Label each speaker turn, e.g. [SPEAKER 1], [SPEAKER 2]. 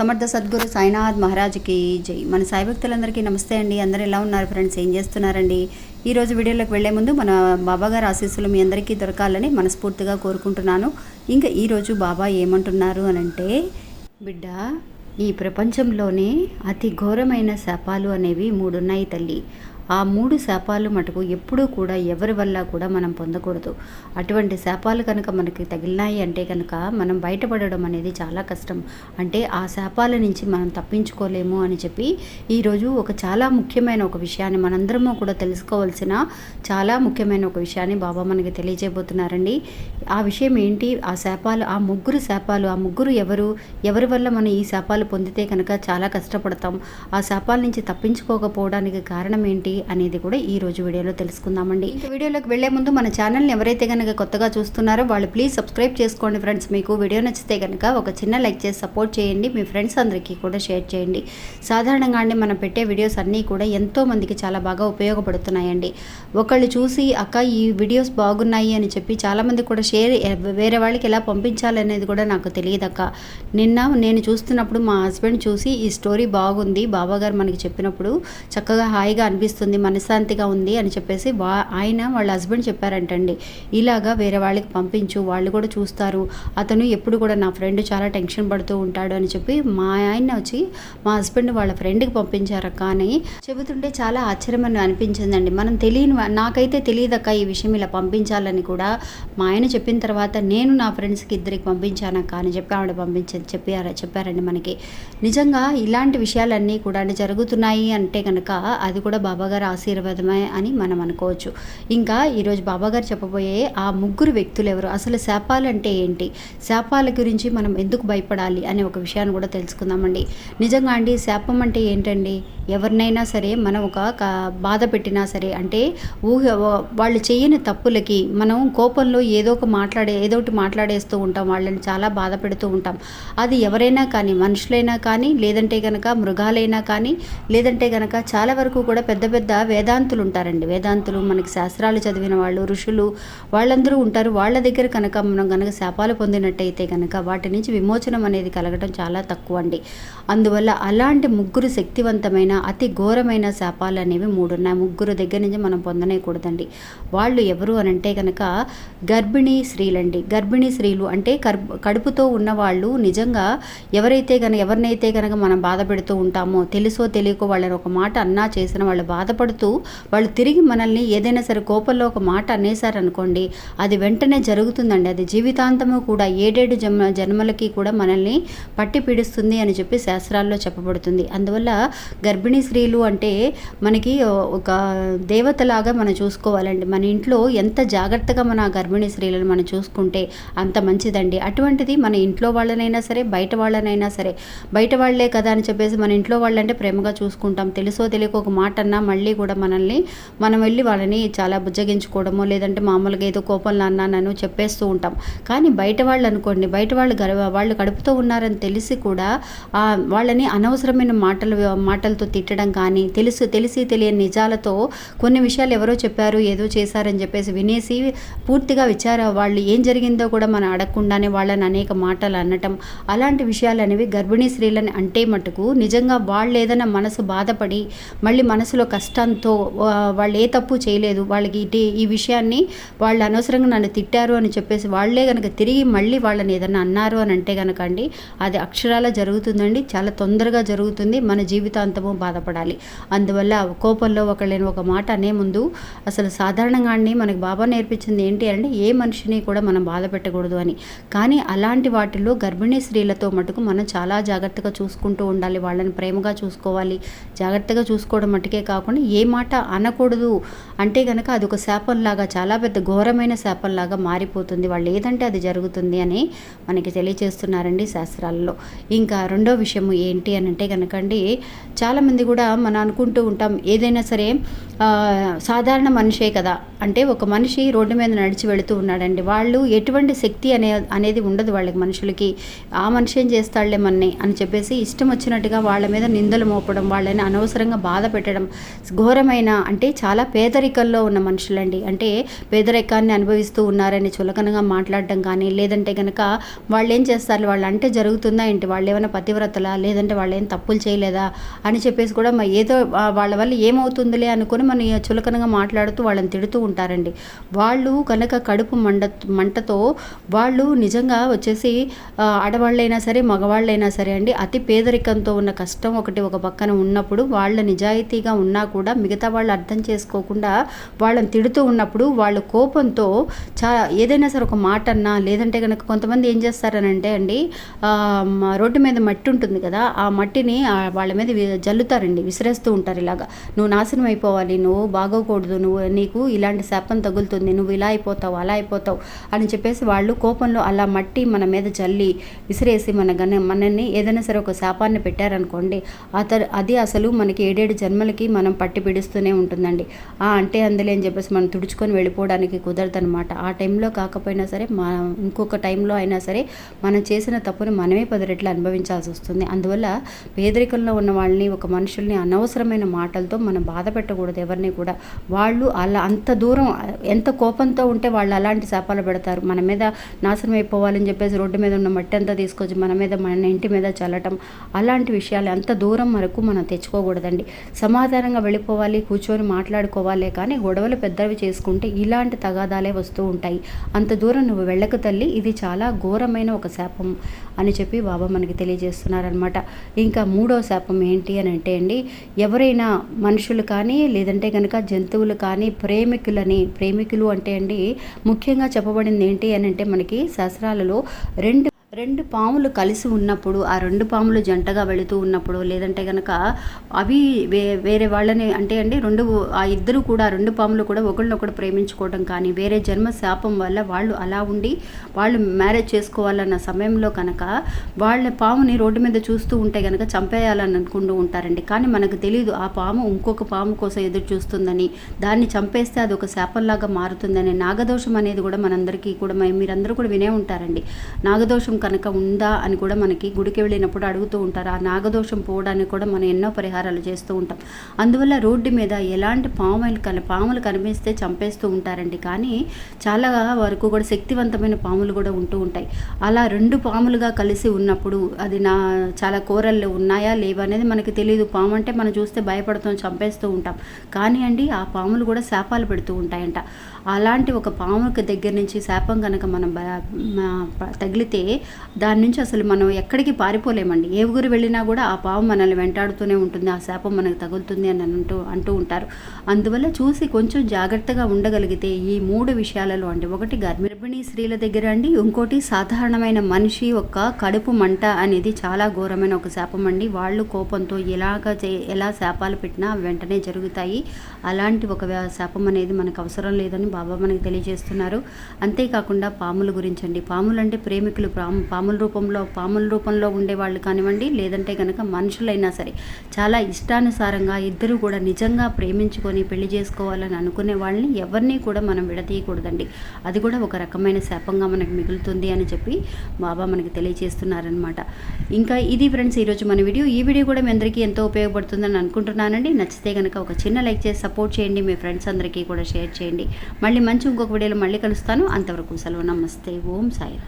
[SPEAKER 1] సమర్థ సద్గురు సాయినాథ్ మహారాజ్కి జై. మన సాయి భక్తులందరికీ నమస్తే అండి. అందరూ ఎలా ఉన్నారు ఫ్రెండ్స్? ఏం చేస్తున్నారండి? ఈ రోజు వీడియోలోకి వెళ్ళే ముందు మన బాబాగారి ఆశీస్సులు మీ అందరికీ దొరకాలని మనస్ఫూర్తిగా కోరుకుంటున్నాను. ఇంకా ఈరోజు బాబా ఏమంటున్నారు అని అంటే బిడ్డ ఈ ప్రపంచంలోనే అతి ఘోరమైన శాపాలు అనేవి మూడున్నాయి తల్లి. ఆ మూడు శాపాలు మటుకు ఎప్పుడూ కూడా ఎవరి వల్ల కూడా మనం పొందకూడదు. అటువంటి శాపాలు కనుక మనకి తగిలినాయి అంటే కనుక మనం బయటపడడం అనేది చాలా కష్టం. అంటే ఆ శాపాల నుంచి మనం తప్పించుకోలేము అని చెప్పి ఈరోజు ఒక చాలా ముఖ్యమైన ఒక విషయాన్ని మనందరము కూడా తెలుసుకోవాల్సిన చాలా ముఖ్యమైన ఒక విషయాన్ని బాబా మనకి తెలియజేయబోతున్నారండి. ఆ విషయం ఏంటి? ఆ శాపాలు ఆ ముగ్గురు శాపాలు ఆ ముగ్గురు ఎవరు? ఎవరి వల్ల మనం ఈ శాపాలు పొందితే కనుక చాలా కష్టపడతాం. ఆ శాపాల నుంచి తప్పించుకోకపోవడానికి కారణం ఏంటి? అనేది కూడా ఈ రోజు వీడియోలో తెలుసుకుందామండి. ఇంకా వీడియోలోకి వెళ్ళే ముందు మన ఛానల్ని ఎవరైతే కనుక కొత్తగా చూస్తున్నారో వాళ్ళు ప్లీజ్ సబ్స్క్రైబ్ చేసుకోండి ఫ్రెండ్స్. మీకు వీడియో నచ్చితే కనుక ఒక చిన్న లైక్ చేసి సపోర్ట్ చేయండి. మీ ఫ్రెండ్స్ అందరికీ కూడా షేర్ చేయండి. సాధారణంగా అండి మనం పెట్టే వీడియోస్ అన్నీ కూడా ఎంతో మందికి చాలా బాగా ఉపయోగపడుతున్నాయండి. ఒకళ్ళు చూసి అక్క ఈ వీడియోస్ బాగున్నాయి అని చెప్పి చాలామంది కూడా షేర్ వేరే వాళ్ళకి ఎలా పంపించాలనేది కూడా నాకు తెలియదు అక్క. నిన్న నేను చూస్తున్నప్పుడు మా హస్బెండ్ చూసి ఈ స్టోరీ బాగుంది. బాబా గారు మనకి చెప్పినప్పుడు చక్కగా హాయిగా అనిపిస్తుంది. మనశ్శాంతిగా ఉంది అని చెప్పేసి వా ఆయన వాళ్ళ హస్బెండ్ చెప్పారంటండి. ఇలాగా వేరే వాళ్ళకి పంపించు వాళ్ళు కూడా చూస్తారు. అతను ఎప్పుడు కూడా నా ఫ్రెండ్ చాలా టెన్షన్ పడుతూ ఉంటాడు అని చెప్పి మా ఆయన వచ్చి మా హస్బెండ్ వాళ్ళ ఫ్రెండ్కి పంపించారు కానీ చెబుతుంటే చాలా ఆశ్చర్యమని అనిపించిందండి. మనం తెలియని నాకైతే తెలియదక్క ఈ విషయం ఇలా పంపించాలని కూడా మా ఆయన చెప్పిన తర్వాత నేను నా ఫ్రెండ్స్కి ఇద్దరికి పంపించానక్క అని చెప్పి ఆవిడ పంపించ చెప్పారు చెప్పారండి మనకి. నిజంగా ఇలాంటి విషయాలన్నీ కూడా జరుగుతున్నాయి అంటే కనుక అది కూడా బాబాగారి ఆశీర్వాదమే అని మనం అనుకోవచ్చు. ఇంకా ఈరోజు బాబాగారు చెప్పబోయే ఆ ముగ్గురు వ్యక్తులు ఎవరు? అసలు శాపాలు అంటే ఏంటి? శాపాల గురించి మనం ఎందుకు భయపడాలి అనే ఒక విషయాన్ని కూడా తెలుసుకుందామండి. నిజంగా అండి శాపం అంటే ఏంటండి? ఎవరినైనా సరే మనం ఒక బాధ పెట్టినా సరే అంటే ఊహ వాళ్ళు చేయని తప్పులకి మనం కోపంలో ఏదో ఒక మాట్లాడే ఏదో ఒకటి మాట్లాడేస్తూ ఉంటాం. వాళ్ళని చాలా బాధ పెడుతూ ఉంటాం. అది ఎవరైనా కానీ మనుషులైనా కానీ లేదంటే కనుక మృగాలైనా కానీ లేదంటే కనుక చాలా వరకు కూడా పెద్ద పెద్ద పెద్ద వేదాంతులు ఉంటారండి వేదాంతులు మనకి శాస్త్రాలు చదివిన వాళ్ళు ఋషులు వాళ్ళందరూ ఉంటారు. వాళ్ళ దగ్గర కనుక మనం కనుక శాపాలు పొందినట్టయితే కనుక వాటి నుంచి విమోచనం అనేది కలగడం చాలా తక్కువ అండి అందువల్ల అలాంటి ముగ్గురు శక్తివంతమైన అతి ఘోరమైన శాపాలు అనేవి మూడు ఉన్నాయి ముగ్గురు దగ్గర నుంచి మనం పొందనేకూడదండి. వాళ్ళు ఎవరు అని అంటే కనుక గర్భిణీ స్త్రీలండి. గర్భిణీ స్త్రీలు అంటే కడుపుతో ఉన్న వాళ్ళు నిజంగా ఎవరైతే కనుక ఎవరినైతే కనుక మనం బాధ పెడుతూ ఉంటామో తెలుసో తెలియకో వాళ్ళని ఒక మాట అన్నా చేసిన వాళ్ళు బాధపడుతూ వాళ్ళు తిరిగి మనల్ని ఏదైనా సరే కోపంలో ఒక మాట అనేసారనుకోండి అది వెంటనే జరుగుతుందండి. అది జీవితాంతము కూడా ఏడేడు జన్మ జన్మలకి కూడా మనల్ని పట్టి పీడిస్తుంది అని చెప్పి శాస్త్రాల్లో చెప్పబడుతుంది. అందువల్ల గర్భిణీ స్త్రీలు అంటే మనకి ఒక దేవతలాగా మనం చూసుకోవాలండి. మన ఇంట్లో ఎంత జాగ్రత్తగా మన గర్భిణీ స్త్రీలను మనం చూసుకుంటే అంత మంచిదండి. అటువంటిది మన ఇంట్లో వాళ్ళనైనా సరే బయట వాళ్ళనైనా సరే బయట వాళ్ళే కదా అని చెప్పేసి మన ఇంట్లో వాళ్ళంటే ప్రేమగా చూసుకుంటాం. తెలుసో తెలియక ఒక మాట అన్నా మళ్ళీ మళ్ళీ కూడా మనల్ని మనం వెళ్ళి వాళ్ళని చాలా బుజ్జగించుకోవడమో లేదంటే మామూలుగా ఏదో కోపంలో నన్ను చెప్పేస్తూ ఉంటాం. కానీ బయట వాళ్ళు అనుకోండి బయట వాళ్ళు గర్వ వాళ్ళు కడుపుతో ఉన్నారని తెలిసి కూడా ఆ వాళ్ళని అనవసరమైన మాటలు మాటలతో తిట్టడం కానీ తెలుసు తెలిసి తెలియని నిజాలతో కొన్ని విషయాలు ఎవరో చెప్పారు ఏదో చేశారని చెప్పేసి వినేసి పూర్తిగా విచార వాళ్ళు ఏం జరిగిందో కూడా మనం అడగకుండానే వాళ్ళని అనేక మాటలు అనటం అలాంటి విషయాలు అనేవి గర్భిణీ స్త్రీలని అంటే మటుకు నిజంగా వాళ్ళు ఏదైనా మనసు బాధపడి మళ్ళీ మనసులో కష్టంతో వాళ్ళు ఏ తప్పు చేయలేదు. వాళ్ళకి ఇటు ఈ విషయాన్ని వాళ్ళు అనవసరంగా నన్ను తిట్టారు అని చెప్పేసి వాళ్ళే కనుక తిరిగి మళ్ళీ వాళ్ళని ఏదైనా అన్నారు అని అంటే కనుక అండి అది అక్షరాల జరుగుతుందండి. చాలా తొందరగా జరుగుతుంది. మన జీవితాంతము బాధపడాలి. అందువల్ల కోపంలో ఒకళ్ళని ఒక మాట అనే ముందు అసలు సాధారణంగా అండి మనకి బాబా నేర్పించింది ఏంటి అంటే ఏ మనిషిని కూడా మనం బాధ పెట్టకూడదు అని. కానీ అలాంటి వాటిల్లో గర్భిణీ స్త్రీలతో మటుకు మనం చాలా జాగ్రత్తగా చూసుకుంటూ ఉండాలి. వాళ్ళని ప్రేమగా చూసుకోవాలి. జాగ్రత్తగా చూసుకోవడం మట్టుకే కాకుండా ఏ మాట అనకూడదు అంటే కనుక అది ఒక శాపంలాగా చాలా పెద్ద ఘోరమైన శాపంలాగా మారిపోతుంది. వాళ్ళు ఏదంటే అది జరుగుతుంది అని మనకి తెలియచేస్తున్నారండి శాస్త్రాలలో. ఇంకా రెండో విషయం ఏంటి అని అంటే కనుకండి చాలామంది కూడా మనం అనుకుంటూ ఉంటాం ఏదైనా సరే సాధారణ మనిషే కదా. అంటే ఒక మనిషి రోడ్డు మీద నడిచి వెళుతూ ఉన్నాడండి. వాళ్ళు ఎటువంటి శక్తి అనే అనేది ఉండదు వాళ్ళకి మనుషులకి. ఆ మనిషి ఏం చేస్తాడులే మన్ని అని చెప్పేసి ఇష్టం వచ్చినట్టుగా వాళ్ళ మీద నిందలు మోపడం వాళ్ళని అనవసరంగా బాధ పెట్టడం ఘోరమైన అంటే చాలా పేదరికంలో ఉన్న మనుషులండి. అంటే పేదరికాన్ని అనుభవిస్తూ ఉన్నారని చులకనగా మాట్లాడడం కానీ లేదంటే కనుక వాళ్ళు ఏం చేస్తారు? వాళ్ళు అంటే జరుగుతుందా ఏంటి? వాళ్ళు ఏమైనా పతివ్రతలా? లేదంటే వాళ్ళు ఏం తప్పులు చేయలేదా? అని చెప్పేసి కూడా ఏదో వాళ్ళ వల్ల ఏమవుతుందిలే అనుకుని మన చులకనగా మాట్లాడుతూ వాళ్ళని తిడుతూ ఉంటారండి. వాళ్ళు కనుక కడుపు మండ మంటతో వాళ్ళు నిజంగా వచ్చేసి ఆడవాళ్ళైనా సరే మగవాళ్ళైనా సరే అండి అతి పేదరికంతో ఉన్న కష్టం ఒకటి ఒక పక్కన ఉన్నప్పుడు వాళ్ళ నిజాయితీగా ఉన్నా కూడా కూడా మిగతా వాళ్ళు అర్థం చేసుకోకుండా వాళ్ళని తిడుతూ ఉన్నప్పుడు వాళ్ళ కోపంతో చా ఏదైనా సరే ఒక మాట అన్నా లేదంటే కనుక కొంతమంది ఏం చేస్తారనంటే అండి రోడ్డు మీద మట్టి ఉంటుంది కదా ఆ మట్టిని వాళ్ళ మీద వి- జల్లుతారండి విసిరేస్తూ ఉంటారు ఇలాగా. నువ్వు నాశనం అయిపోవాలి నువ్వు బాగోకూడదు నువ్వు నీకు ఇలాంటి శాపం తగులుతుంది నువ్వు ఇలా అయిపోతావు అలా అయిపోతావు అని చెప్పేసి వాళ్ళు కోపంలో అలా మట్టి మన మీద జల్లి విసిరేసి మన గన మనల్ని ఏదైనా సరే ఒక శాపాన్ని పెట్టారనుకోండి అత అది అసలు మనకి ఏడేడు జన్మలకి మనం పట్టి పిడుస్తూనే ఉంటుందండి. ఆ అంటే అందులే అని చెప్పేసి మనం తుడుచుకొని వెళ్ళిపోవడానికి కుదరదనమాట ఆ టైంలో కాకపోయినా సరే మా ఇంకొక టైంలో అయినా సరే మనం చేసిన తప్పుని మనమే పది రెట్లు అనుభవించాల్సి వస్తుంది. అందువల్ల పేదరికంలో ఉన్న వాళ్ళని ఒక మనుషుల్ని అనవసరమైన మాటలతో మనం బాధ పెట్టకూడదు ఎవరిని కూడా. వాళ్ళు అలా అంత దూరం ఎంత కోపంతో ఉంటే వాళ్ళు అలాంటి శాపాలు పెడతారు. మన మీద నాశనం అయిపోవాలని చెప్పేసి రోడ్డు మీద ఉన్న మట్టి అంతా తీసుకొచ్చి మన మీద మన ఇంటి మీద చల్లటం అలాంటి విషయాలు అంత దూరం వరకు మనం తెచ్చుకోకూడదండి. సమాధానంగా వెళ్ళిపోవాలి కూర్చొని మాట్లాడుకోవాలి కానీ గొడవలు పెద్దవి చేసుకుంటే ఇలాంటి తగాదాలే వస్తూ ఉంటాయి. అంత దూరం నువ్వు వెళ్ళక తల్లి ఇది చాలా ఘోరమైన ఒక శాపం అని చెప్పి బాబా మనకి తెలియజేస్తున్నారనమాట ఇంకా మూడో శాపం ఏంటి అని అంటే అండి ఎవరైనా మనుషులు కానీ లేదంటే కనుక జంతువులు కానీ ప్రేమికులని ప్రేమికులు అంటే అండి ముఖ్యంగా చెప్పబడింది ఏంటి అని అంటే మనకి శాస్త్రాలలో రెండు రెండు పాములు కలిసి ఉన్నప్పుడు ఆ రెండు పాములు జంటగా వెళుతూ ఉన్నప్పుడు లేదంటే కనుక అవి వే వేరే వాళ్ళని అంటే అండి రెండు ఆ ఇద్దరు కూడా రెండు పాములు కూడా ఒకళ్ళనొకడు ప్రేమించుకోవడం కానీ వేరే జన్మ శాపం వల్ల వాళ్ళు అలా ఉండి వాళ్ళు మ్యారేజ్ చేసుకోవాలన్న సమయంలో కనుక వాళ్ళ పాముని రోడ్డు మీద చూస్తూ ఉంటే కనుక చంపేయాలని అనుకుంటూ ఉంటారండి. కానీ మనకు తెలియదు ఆ పాము ఇంకొక పాము కోసం ఎదురు చూస్తుందని దాన్ని చంపేస్తే అది ఒక శాపంలాగా మారుతుందని నాగదోషం అనేది కూడా మనందరికీ కూడా మీరందరూ కూడా వినే ఉంటారండి. నాగదోషం కనుక ఉందా అని కూడా మనకి గుడికి వెళ్ళినప్పుడు అడుగుతూ ఉంటారు. ఆ నాగదోషం పోవడానికి కూడా మనం ఎన్నో పరిహారాలు చేస్తూ ఉంటాం. అందువల్ల రోడ్డు మీద ఎలాంటి పాములు కని పాములు కనిపిస్తే చంపేస్తూ ఉంటారండి. కానీ చాలా వరకు కూడా శక్తివంతమైన పాములు కూడా ఉంటూ ఉంటాయి. అలా రెండు పాములుగా కలిసి ఉన్నప్పుడు అది నా చాలా కూరల్లో ఉన్నాయా లేవా అనేది మనకి తెలియదు పాము అంటే మనం చూస్తే భయపడుతాం చంపేస్తూ ఉంటాం. కానీ అండి ఆ పాములు కూడా శాపాలు పెడుతూ ఉంటాయంట. అలాంటి ఒక పాముకి దగ్గర నుంచి శాపం కనుక మనం తగిలితే దాని నుంచి అసలు మనం ఎక్కడికి పారిపోలేమండి. ఏ ఊరు వెళ్ళినా కూడా ఆ పాము మనల్ని వెంటాడుతూనే ఉంటుంది. ఆ శాపం మనకు తగులుతుంది అని అంటూ అంటూ ఉంటారు. అందువల్ల చూసి కొంచెం జాగ్రత్తగా ఉండగలిగితే ఈ మూడు విషయాలలో అండి. ఒకటి గర్భిణీ స్త్రీల దగ్గర అండి. ఇంకోటి సాధారణమైన మనిషి యొక్క కడుపు మంట అనేది చాలా ఘోరమైన ఒక శాపం అండి. వాళ్ళు కోపంతో ఎలాగ చే ఎలా శాపాలు పెట్టినా వెంటనే జరుగుతాయి. అలాంటి ఒక శాపం అనేది మనకు అవసరం లేదని బాబా మనకి తెలియజేస్తున్నారు. అంతేకాకుండా పాముల గురించి అండి. పాములు అంటే ప్రేమికులు పాము పాముల రూపంలో పాముల రూపంలో ఉండేవాళ్ళు కానివ్వండి లేదంటే కనుక మనుషులైనా సరే చాలా ఇష్టానుసారంగా ఇద్దరు కూడా నిజంగా ప్రేమించుకొని పెళ్ళి చేసుకోవాలని అనుకునే వాళ్ళని ఎవరిని కూడా మనం విడతీయకూడదండి అది కూడా ఒక రకమైన శాపంగా మనకు మిగులుతుంది అని చెప్పి బాబా మనకి తెలియజేస్తున్నారనమాట ఇంకా ఇది ఫ్రెండ్స్ ఈరోజు మన వీడియో. ఈ వీడియో కూడా మీ అందరికీ ఎంతో ఉపయోగపడుతుందని అనుకుంటున్నానండి. నచ్చితే కనుక ఒక చిన్న లైక్ చేసి సపోర్ట్ చేయండి మీ ఫ్రెండ్స్ అందరికీ కూడా షేర్ చేయండి. మళ్ళీ మంచి ఇంకొక వీడియోలో మళ్ళీ కలుస్తాను. అంతవరకు సెలవు. నమస్తే. ఓం సాయి